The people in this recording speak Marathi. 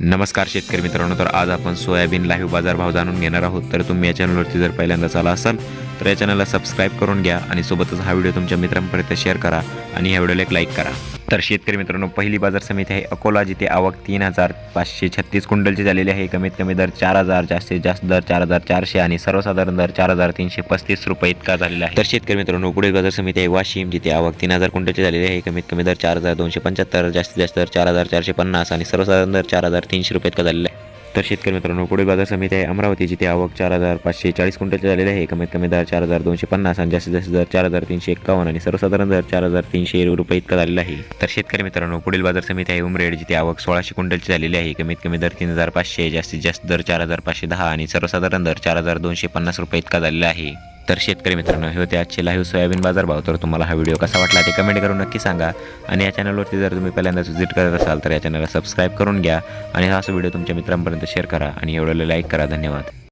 नमस्कार शेतकरी मित्रांनो तर आज आपण सोयाबीन लाईव्ह बाजारभाव जाणून घेणार आहोत. तर तुम्ही या चॅनलवरती जर पहिल्यांदाच आला असाल तर या चॅनलला सबस्क्राईब करून घ्या आणि सोबतच हा व्हिडिओ तुमच्या मित्रांपर्यंत शेअर करा आणि ह्या व्हिडिओला एक लाईक करा. तर शेतकरी मित्रांनो पहिली बाजार समिती आहे अकोला जिथे आवक तीन हजार पाचशे छत्तीस क्विंटलची झालेली आहे. कमीत कमी दर चार हजार जास्तीत जास्त दर चार हजार चारशे आणि सर्वसाधारण दर चार हजार तीनशे पस्तीस रुपये इतका झालेला आहे. तर शेतकरी मित्रांनो पुढील बाजार समिती आहे वाशिम जिथे आवक तीन हजार क्विंटलची झालेली आहे. कमीत कमी दर चार हजार दोनशे पंच्याहत्तर जास्तीत जास्त दर चार हजार चारशे पन्नास आणि सर्वसाधारण दर चार हजार तीनशे रुपये इतका झालेला आहे. तर शेतकरी मित्रांनो पुढील बाजार समिती आहे अमरावती जिथे आवक चार हजार पाचशे चाळीस क्विंटलची झालेली आहे. कमीत कमी दर चार हजार दोनशे पन्नास आणि जास्तीत जास्त दर चार हजार तीनशे एक्कावन्न आणि सर्वसाधारण दर चार हजार तीनशे रुपये इतका झालेला आहे. तर शेतकरी मित्रांनो पुढील बाजार समिती आहे उमरेड जिथे आवक सोळाशे क्विंटलची झालेली आहे. कमीत कमी दर तीन हजार पाचशे जास्तीत जास्त दर चार हजार पाचशे दहा आणि सर्वसाधारण दर चार हजार दोनशे पन्नास रुपये इतका झालेला आहे. तर शेतकरी मित्रांनो हे होते आजचे लाईव्ह सोयाबीन बाजार भाव तर तुम्हाला हा व्हिडिओ कसा वाटला ते कमेंट करून नक्की सांगा. आणि या चॅनलवरती जर तुम्ही पहिल्यांदाच व्हिजिट करत असाल तर या चॅनलला सबस्क्राईब करून घ्या. आणि हा व्हिडिओ तुमच्या मित्रांपर्यंत शेअर करा. आणि एवढं लाईक करा. धन्यवाद.